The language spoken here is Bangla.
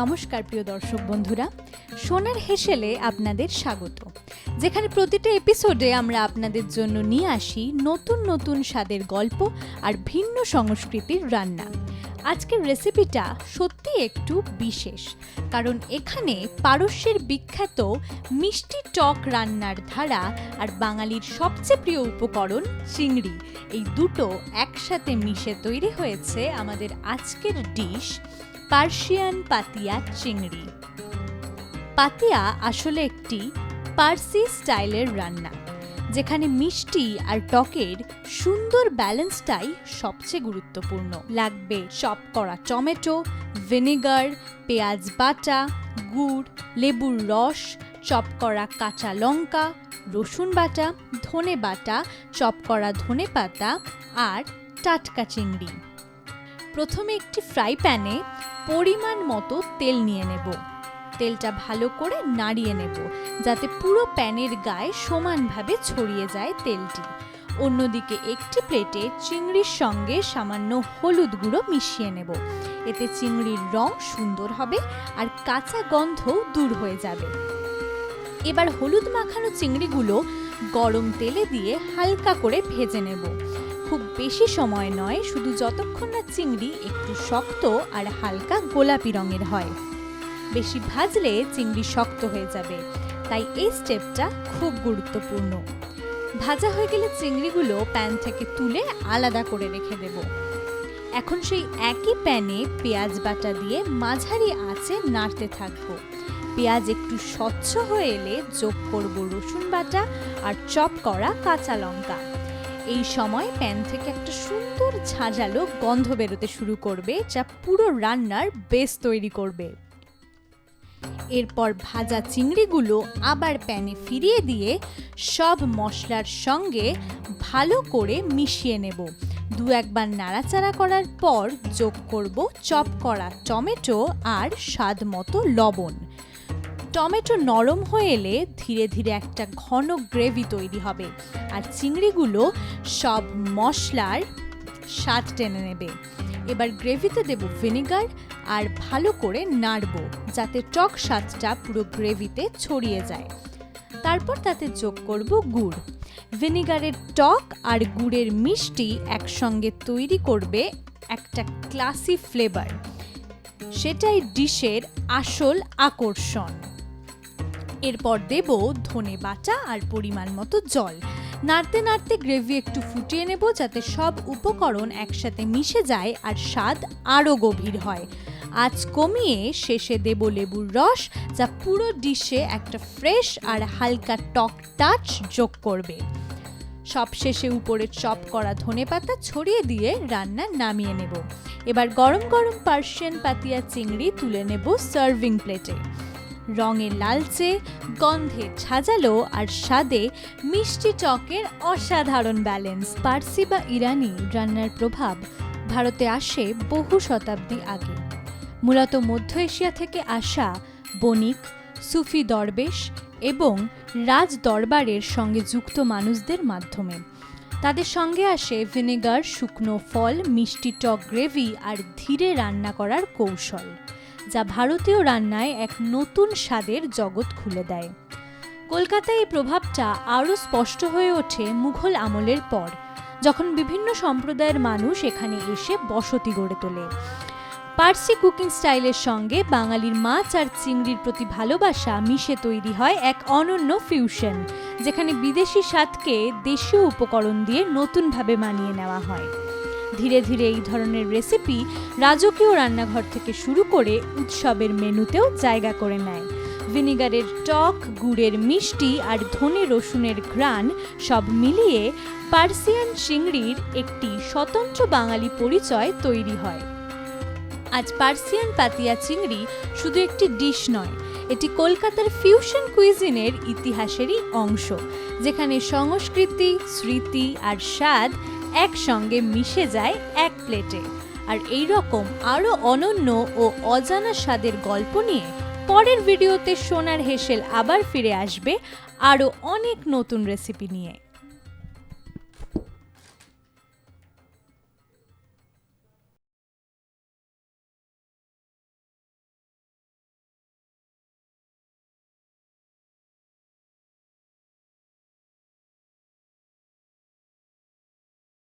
নমস্কার, প্রিয় দর্শক বন্ধুরা। সোনার হেসেলে আপনাদের স্বাগত। যেখানে প্রতিটা এপিসোডে আমরা আপনাদের জন্য নিয়ে আসি নতুন নতুন স্বাদের গল্প আর ভিন্ন সংস্কৃতির রান্না। আজকের রেসিপিটা সত্যি একটু বিশেষ, কারণ এখানে পারস্যের বিখ্যাত মিষ্টি টক রান্নার ধারা আর বাঙালির সবচেয়ে প্রিয় উপকরণ চিংড়ি। এই দুটো একসাথে মিশে তৈরি হয়েছে আমাদের আজকের ডিশ পার্সিয়ান পাতিয়া চিংড়ি। পাতিয়া আসলে একটি পার্সি স্টাইলের রান্না, যেখানে মিষ্টি আর টকের সুন্দর ব্যালেন্সটাই সবচেয়ে গুরুত্বপূর্ণ। লাগবে চপ করা টমেটো, ভিনেগার, পেঁয়াজ বাটা, গুড়, লেবুর রস, চপ করা কাঁচা লঙ্কা, রসুন বাটা, ধনে বাটা, চপ করা ধনে পাতা আর টাটকা চিংড়ি। প্রথমে একটি ফ্রাই প্যানে পরিমাণ মতো তেল নিয়ে নেব। তেলটা ভালো করে নাড়িয়ে নেব, যাতে পুরো প্যানের গায়ে সমানভাবে ছড়িয়ে যায় তেলটি। অন্যদিকে একটি প্লেটে চিংড়ির সঙ্গে সামান্য হলুদ গুঁড়ো মিশিয়ে নেব। এতে চিংড়ির রং সুন্দর হবে আর কাঁচা গন্ধও দূর হয়ে যাবে। এবার হলুদ মাখানো চিংড়িগুলো গরম তেলে দিয়ে হালকা করে ভেজে নেব। খুব বেশি সময় নয়, শুধু যতক্ষণ না চিংড়ি একটু শক্ত আর হালকা গোলাপি রঙের হয়। বেশি ভাজলে চিংড়ি শক্ত হয়ে যাবে, তাই এই স্টেপটা খুব গুরুত্বপূর্ণ। ভাজা হয়ে গেলে চিংড়িগুলো প্যান থেকে তুলে আলাদা করে রেখে দেব। এখন সেই একই প্যানে পেঁয়াজ বাটা দিয়ে মাঝারি আঁচে নাড়তে থাকব। পেঁয়াজ একটু স্বচ্ছ হয়ে এলে যোগ করব রসুন বাটা আর চপ করা কাঁচা লঙ্কা। এই সময় প্যান থেকে একটা সুন্দর ঝাঁঝালো গন্ধ বেরোতে শুরু করবে, যা পুরো রান্নার বেস তৈরি করবে। এরপর ভাজা চিংড়িগুলো আবার প্যানে ফিরিয়ে দিয়ে সব মশলার সঙ্গে ভালো করে মিশিয়ে নেব। দু একবার নাড়াচাড়া করার পর যোগ করব চপ করা টমেটো আর স্বাদ মতো লবণ। টমেটো নরম হয়ে এলে ধীরে ধীরে একটা ঘন গ্রেভি তৈরি হবে। আর চিংড়িগুলো সব মশলার স্বাদ টেনে নেবে। এবার গ্রেভিতে দেব ভিনেগার আর ভালো করে নাড়ব, যাতে টক স্বাদটা পুরো গ্রেভিতে ছড়িয়ে যায়। তারপর তাতে যোগ করব গুড়। ভিনেগারের টক আর গুড়ের মিষ্টি একসঙ্গে তৈরি করবে একটা ক্লাসি ফ্লেভার। সেটাই ডিশের আসল আকর্ষণ। এরপর দেব ধনে বাটা আর পরিমাণ মতো জল। নাড়তে নাড়তে গ্রেভি একটু ফুটিয়ে নেব যাতে সব উপকরণ একসাথে মিশে যায় আর স্বাদ আরও গভীর হয়। আজ কমিয়ে শেষে দেব লেবুর রস, যা পুরো ডিশে একটা ফ্রেশ আর হালকা টক টাচ যোগ করবে। সবশেষে উপরে চপ করা ধনেপাতা ছড়িয়ে দিয়ে রান্না নামিয়ে নেব। এবার গরম গরম পার্সিয়ান পাতিয়া চিংড়ি তুলে নেব সার্ভিং প্লেটে রঙে লালচে, গন্ধে ছাজালো আর স্বাদে মিষ্টি টকের অসাধারণ ব্যালেন্স। পার্সি বা ইরানি রান্নার প্রভাব ভারতে আসে বহু শতাব্দী আগে। মূলত মধ্য এশিয়া থেকে আসা বণিক, সুফি দরবেশ এবং রাজ দরবারের সঙ্গে যুক্ত মানুষদের মাধ্যমে। তাদের সঙ্গে আসে ভিনেগার, শুকনো ফল, মিষ্টি টক গ্রেভি আর ধীরে রান্না করার কৌশল। যা ভারতীয় রান্নায় এক নতুন স্বাদের জগৎ খুলে দেয়। কলকাতায় এই প্রভাবটা আরও স্পষ্ট হয়ে ওঠে মুঘল আমলের পর, যখন বিভিন্ন সম্প্রদায়ের মানুষ এখানে এসে বসতি গড়ে তোলে। পার্সি কুকিং স্টাইলের সঙ্গে বাঙালির মাছ আর চিংড়ির প্রতি ভালোবাসা মিশে তৈরি হয় এক অনন্য ফিউশন যেখানে বিদেশি স্বাদকে দেশীয় উপকরণ দিয়ে নতুনভাবে মানিয়ে নেওয়া হয়। ধীরে ধীরে এই ধরনের রেসিপি রাজকীয় রান্নাঘর থেকে শুরু করে উৎসবের মেনুতেও জায়গা করে নেয়। ভিনিগারের টক, গুড়ের মিষ্টি আর ধনে রসুনের ঘ্রাণ সব মিলিয়ে পার্সিয়ান চিংড়ির একটি স্বতন্ত্র বাঙালি পরিচয় তৈরি হয়। আজ পার্সিয়ান পাতিয়া চিংড়ি শুধু একটি ডিশ নয়, এটি কলকাতার ফিউশন কুইজিনের ইতিহাসেরই অংশ, যেখানে সংস্কৃতি, স্মৃতি আর স্বাদ একসঙ্গে মিশে যায় এক প্লেটে। আর এই রকম আরও অনন্য ও অজানা স্বাদের গল্প নিয়ে পরের ভিডিওতে সোনার হেসেল আবার ফিরে আসবে আরও অনেক নতুন রেসিপি নিয়ে।